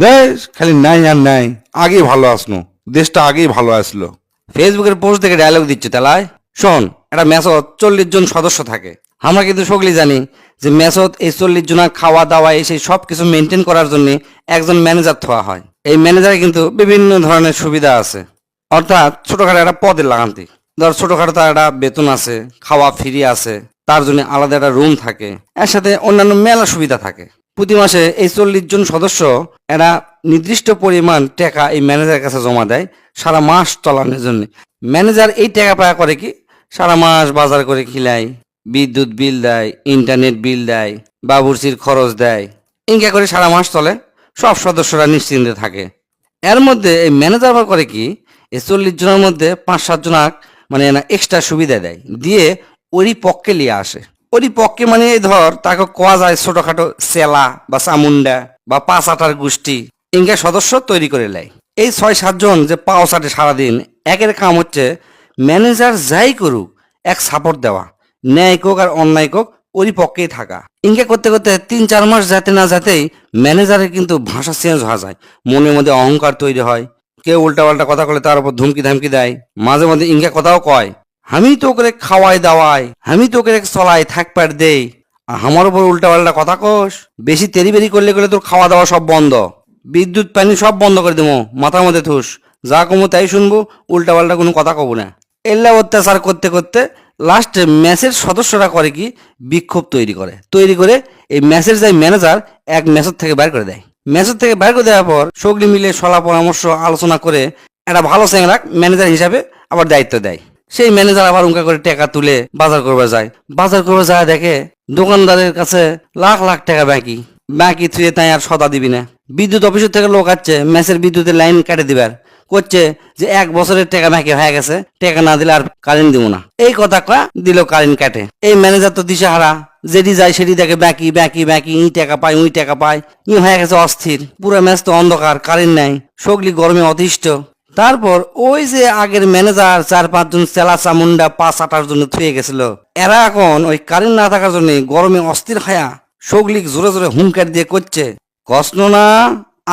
দেশ খালি নাই আর নাই। আগেই ভালো আসনো। দেশটা আগেই ভালো আসলো। ফেসবুকের পোস্ট দেখে ডায়লগ দিচ্ছে তালায়। শোন, একটা মেসত চল্লিশ জন সদস্য থাকে। আমরা কিন্তু সকলেই জানি যে মেসত এই চল্লিশ জনের খাওয়া দাওয়া এসে সব কিছু মেনটেন করার জন্য একজন ম্যানেজার থোয়া হয়। এই ম্যানেজারে কিন্তু বিভিন্ন ধরনের সুবিধা আছে। অর্থাৎ ছোটখাটো একটা পদের লাগান্তি। ধর ছোটখাটো তার একটা বেতন আছে, খাওয়া ফ্রি আছে, তার জন্য আলাদা একটা রুম থাকে। এর সাথে অন্যান্য মেলা সুবিধা থাকে। প্রতি মাসে এই চল্লিশ জন সদস্য এরা নির্দিষ্ট পরিমাণ টাকা এই ম্যানেজারের কাছে জমা দেয় সারা মাস চলানোর জন্য। ম্যানেজার এই টাকা পায়া করে কি? সারা মাস বাজার করে খিলায়, বিদ্যুৎ বিল দেয় ইন্টারনেট বিল দেয়, বাবুর্চির খরচ দেয় ইনকা করে সারা মাস চলে, সব সদস্যরা নিশ্চিন্তে থাকে। এর মধ্যে এই ম্যানেজার আবার করে কি? এই চল্লিশ জনের মধ্যে পাঁচ সাত জনাক মানে এক্সট্রা সুবিধা দেয়, দিয়ে ওরই পক্ষে নিয়ে আসে। ওরই পক্ষে মানে ধর, তাকে কোয়া যায় ছোটখাটো সেলা বা চামুন্ডা বা পাঁচ আটার গোষ্ঠী ইনকা সদস্য তৈরি করে নেয় এই ছয় সাতজন যে পাও চাটে সারাদিন, একের কাম হচ্ছে ম্যানেজার যাই করুক, এক সাপোর্ট দেওয়া, ন্যায় কোক আর অন্যায় কোক ওরই পক্ষেই থাকা। ইনকে করতে করতে তিন চার মাস যাতে না যাতেই ম্যানেজারের কিন্তু ভাষা চেঞ্জ হওয়া যায়, মনের মধ্যে অহংকার তৈরি হয়। কেউ উল্টা পাল্টা কথা বলে তার উপর ধুমকি ধামকি দেয়, মাঝে মধ্যে ইনকে কথাও কয়। আমি তো ওকে খাওয়াই দাওয়াই, আমি তো ওকে চলাই থাকপার দেই। আর আমার উপর উল্টা পাল্টা কথা কোস, বেশি তেরি বেরি করলে করলে তোর খাওয়া দাওয়া সব বন্ধ। বিদ্যুৎ, পানি সব বন্ধ করে দেবো, মাথার মধ্যে থুস যা কমো তাই শুনব উল্টা পাল্টা কোনো কথা কব না। এল্লা অত্যাচার করতে করতে লাস্টে ম্যাচের সদস্যরা করে কি, বিক্ষোভ তৈরি করে। তৈরি করে এই ম্যাচের যাই ম্যানেজার এক ম্যাচের থেকে বের করে দেয়। ম্যাচের থেকে বের করে দেওয়ার পর সগলি মিলে সলা পরামর্শ আলোচনা করে একটা ভালো স্যাংরাক ম্যানেজার হিসাবে আবার দায়িত্ব দেয়। সেই ম্যানেজার আবার উনকা করে টাকা তুলে বাজার করবে যায়। বাজার করবে যায় দেখে দোকানদারের কাছে লাখ লাখ টাকা বাকি। বাকি থুয়ে তাই আর সদা দিবি না। বিদ্যুৎ অফিসের থেকে লোক আসছে ম্যাচের বিদ্যুতের লাইন কেটে দিবার করছে যে এক বছরের টাকা বাকি হয়ে গেছে, টাকা না দিলে আর কারেন্ট দিব না। এই কথা কয়া, দিল কারেন্ট কাটে। এই ম্যানেজার তো দিশাহারা, যেটি যায় সেটি দেখে ব্যাকি ব্যাকি ব্যাকি ই টাকা পায় উই টাকা পায়। ই হয়ে গেছে অস্থির। পুরো ম্যাচ তো অন্ধকার কারেন্ট নাই। সগলি গরমে অতিষ্ঠ। তারপর ওই যে আগের ম্যানেজার চার পাঁচজন চেলা চামুন্ডা পাঁচ আটার জন্য থুয়ে গেছিল। এরা এখন ওই কারেন্ট না থাকার জন্য গরমে অস্থির খায়া সগলিক জোরে জোরে হুমকার দিয়ে করছে। কষ্ট না,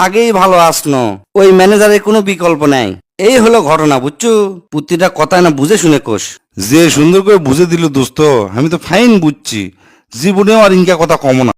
আগেই ভালো আসনো ওই ম্যানেজারের কোনো বিকল্প নাই। এই হলো ঘটনা, বুঝছ? প্রতিটা কথা না বুঝে শুনে কোষ। যে সুন্দর করে বুঝে দিল দোস্ত, আমি তো ফাইন বুঝছি। জীবনেও আর ইনকা কথা কম না।